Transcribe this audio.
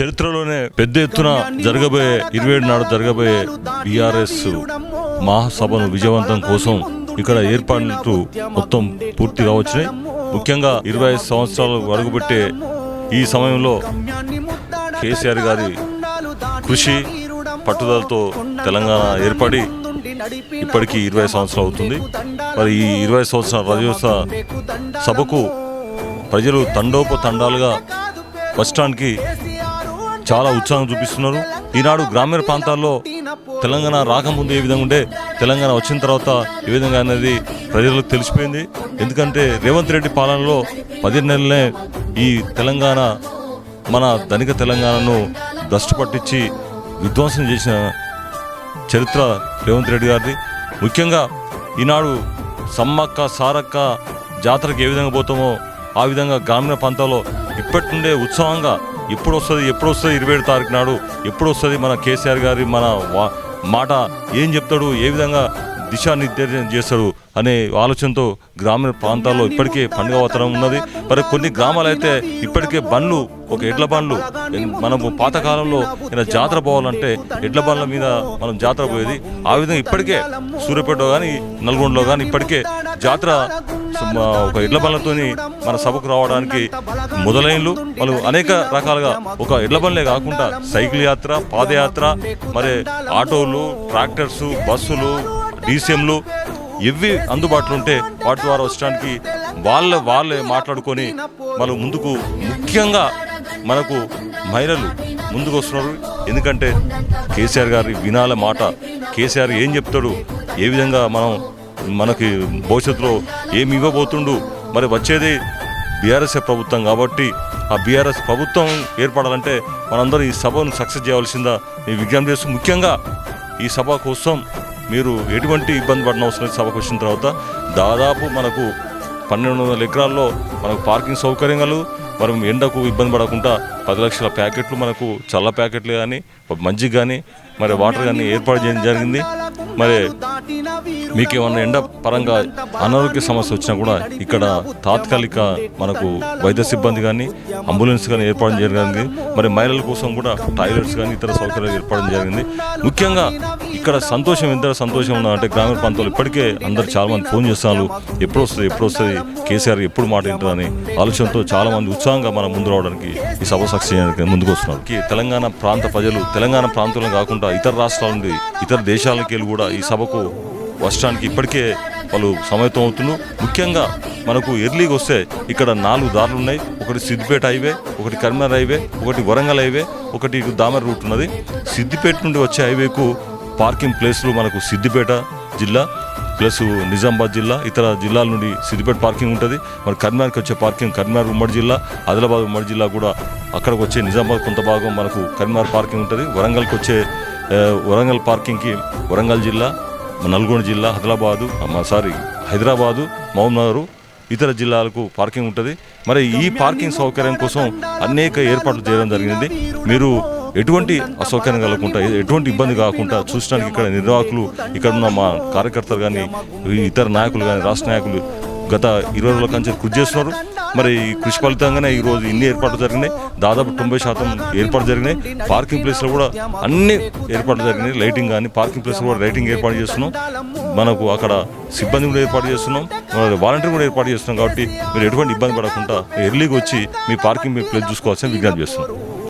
చరిత్రలోనే పెద్ద ఎత్తున జరగబోయే ఇరవై ఏడు నాడు జరగబోయే బీఆర్ఎస్ మహాసభను విజయవంతం కోసం ఇక్కడ ఏర్పాట్లు మొత్తం పూర్తిగా వచ్చినాయి ముఖ్యంగా ఇరవై ఐదు సంవత్సరాలు అడుగుపెట్టే ఈ సమయంలో కేసీఆర్ గారి కృషి పట్టుదలతో తెలంగాణ ఏర్పడి ఇప్పటికీ ఇరవై సంవత్సరాలు అవుతుంది. మరి ఈ ఇరవై సంవత్సరాల రజోత్సవ సభకు ప్రజలు తండోప తండాలుగా బస్టాండ్కి చాలా ఉత్సాహం చూపిస్తున్నారు. ఈనాడు గ్రామీణ ప్రాంతాల్లో తెలంగాణ రాకముందు ఏ విధంగా ఉండే తెలంగాణ వచ్చిన తర్వాత ఏ విధంగా అనేది ప్రజలకు తెలిసిపోయింది. ఎందుకంటే రేవంత్ రెడ్డి పాలనలో పది నెలలనే ఈ తెలంగాణ మన ధనిక తెలంగాణను దృష్టి పట్టించి విధ్వంసం చేసిన చరిత్ర రేవంత్ రెడ్డి గారిది. ముఖ్యంగా ఈనాడు సమ్మక్క సారక్క జాతరకు ఏ విధంగా పోతామో ఆ విధంగా గ్రామీణ ప్రాంతాల్లో ఇప్పటి నుండే ఉత్సవంగా ఎప్పుడు వస్తుంది ఎప్పుడు వస్తుంది ఇరవై ఏడు తారీఖు నాడు? ఎప్పుడు వస్తుంది మన కేసీఆర్ గారి మన మాట? ఏం చెప్తాడు? ఏ విధంగా దిశానిర్దేశం చేస్తాడు? అనే ఆలోచనతో గ్రామీణ ప్రాంతాల్లో ఇప్పటికే పండుగ వాతావరణం ఉన్నది. మరి కొన్ని గ్రామాలు అయితే ఇప్పటికే బండ్లు ఒక ఎడ్ల బండ్లు మనము పాతకాలంలో ఇలా జాతర పోవాలంటే ఎడ్ల బండ్ల మీద మనం జాతర పోయేది. ఆ విధంగా ఇప్పటికే సూర్యాపేటలో కానీ నల్గొండలో కానీ ఇప్పటికే జాతర ఒక ఎడ్ల బండ్లతోని మన సభకు రావడానికి మొదలైనలు వాళ్ళు అనేక రకాలుగా ఒక ఎడ్ల బండ్లే కాకుండా సైకిల్ యాత్ర పాదయాత్ర మరి ఆటోలు ట్రాక్టర్స్ బస్సులు డీసీఎంలు ఇవి అందుబాటులో ఉంటే వాటి ద్వారా వచ్చడానికి వాళ్ళ వాళ్ళే మాట్లాడుకొని మనం ముందుకు ముఖ్యంగా మనకు మహిళలు ముందుకు వస్తున్నారు. ఎందుకంటే కేసీఆర్ గారి వినాల మాట కేసీఆర్ ఏం చెప్తాడు ఏ విధంగా మనం మనకి భవిష్యత్తులో ఏమి ఇవ్వబోతుండు? మరి వచ్చేది బీఆర్ఎస్ ప్రభుత్వం కాబట్టి ఆ బీఆర్ఎస్ ప్రభుత్వం ఏర్పడాలంటే మనందరం ఈ సభను సక్సెస్ చేయవలసిందా నేను విజ్ఞప్తి చేస్తూ ముఖ్యంగా ఈ సభ కోసం మీరు ఎటువంటి ఇబ్బంది పడిన అవసరం లేదు. సభకు వచ్చిన తర్వాత దాదాపు మనకు పన్నెండు వందల ఎకరాల్లో మనకు పార్కింగ్ సౌకర్యాలు మనం ఎండకు ఇబ్బంది పడకుండా పది లక్షల ప్యాకెట్లు మనకు చల్ల ప్యాకెట్లు కానీ మజ్జిగ కానీ మరి వాటర్ కానీ ఏర్పాటు చేయడం జరిగింది. మరి మీకేమన్నా ఎండ పరంగా అనారోగ్య సమస్య వచ్చినా కూడా ఇక్కడ తాత్కాలిక మనకు వైద్య సిబ్బంది కానీ అంబులెన్స్ కానీ ఏర్పాటు జరిగింది. మరి మహిళల కోసం కూడా టాయిలెట్స్ కానీ ఇతర సౌకర్యాలు ఏర్పాటు జరిగింది. ముఖ్యంగా ఇక్కడ సంతోషం ఎంత సంతోషం ఉందా అంటే గ్రామీణ ప్రాంతాల్లో ఇప్పటికే అందరు చాలామంది ఫోన్ చేస్తున్నారు. ఎప్పుడు వస్తుంది ఎప్పుడు వస్తుంది కేసీఆర్ ఎప్పుడు మాట వింటారని ఆలోచనతో చాలామంది ఉత్సాహంగా మనం ముందు రావడానికి ఈ సభ సక్సెస్ చేయడానికి ముందుకు వస్తున్నారు. తెలంగాణ ప్రాంత ప్రజలు తెలంగాణ ప్రాంతంలో కాకుండా ఇతర రాష్ట్రాల నుండి ఇతర దేశాలకి వెళ్ళి కూడా ఈ సభకు వర్షానికి ఇప్పటికే వాళ్ళు సమయతం అవుతున్నారు ముఖ్యంగా మనకు ఎర్లీగా వస్తే ఇక్కడ నాలుగు దారులు ఉన్నాయి. ఒకటి సిద్దిపేట హైవే ఒకటి కరీంనగర్ హైవే ఒకటి వరంగల్ హైవే ఒకటి ఇటు దామర్ రూట్ ఉన్నది. సిద్దిపేట నుండి వచ్చే హైవేకు పార్కింగ్ ప్లేస్లు మనకు సిద్దిపేట జిల్లా ప్లస్ నిజామాబాద్ జిల్లా ఇతర జిల్లాల నుండి సిద్దిపేట పార్కింగ్ ఉంటుంది. మరి కరీంనగర్కి వచ్చే పార్కింగ్ కరీంనగర్ ఉమ్మడి జిల్లా ఆదిలాబాద్ ఉమ్మడి జిల్లా కూడా అక్కడికి వచ్చే నిజామాబాద్ కొంత భాగం మనకు కరీంనగర్ పార్కింగ్ ఉంటుంది. వరంగల్కి వచ్చే వరంగల్ పార్కింగ్కి వరంగల్ జిల్లా నల్గొండ జిల్లా ఆదిలాబాదు సారీ హైదరాబాదు మహబూబ్నగర్ ఇతర జిల్లాలకు పార్కింగ్ ఉంటుంది. మరి ఈ పార్కింగ్ సౌకర్యం కోసం అనేక ఏర్పాట్లు చేయడం జరిగింది. మీరు ఎటువంటి అసౌకర్యం కలగకుండా ఎటువంటి ఇబ్బంది కాకుండా చూసడానికి ఇక్కడ నిర్వాహకులు ఇక్కడ ఉన్న మా కార్యకర్తలు కానీ ఇతర నాయకులు కానీ రాష్ట్ర నాయకులు గత ఇరవై రోజుల కంచె కృషి చేస్తున్నారు. మరి ఈ కృషి ఫలితంగానే ఈ రోజు ఇన్ని ఏర్పాట్లు జరిగినాయి. దాదాపు తొంభై శాతం ఏర్పాటు జరిగినాయి. పార్కింగ్ ప్లేస్లో కూడా అన్ని ఏర్పాట్లు జరిగినాయి. లైటింగ్ కానీ పార్కింగ్ ప్లేస్లో కూడా లైటింగ్ ఏర్పాటు చేస్తున్నాం. మనకు అక్కడ సిబ్బంది కూడా ఏర్పాటు చేస్తున్నాం. వాలంటీర్ కూడా ఏర్పాటు చేస్తున్నాం కాబట్టి మీరు ఎటువంటి ఇబ్బంది పడకుండా ఎర్లీగా వచ్చి మీ పార్కింగ్ ప్లేస్ చూసుకోవాల్సిన విజ్ఞప్తి చేస్తున్నాం.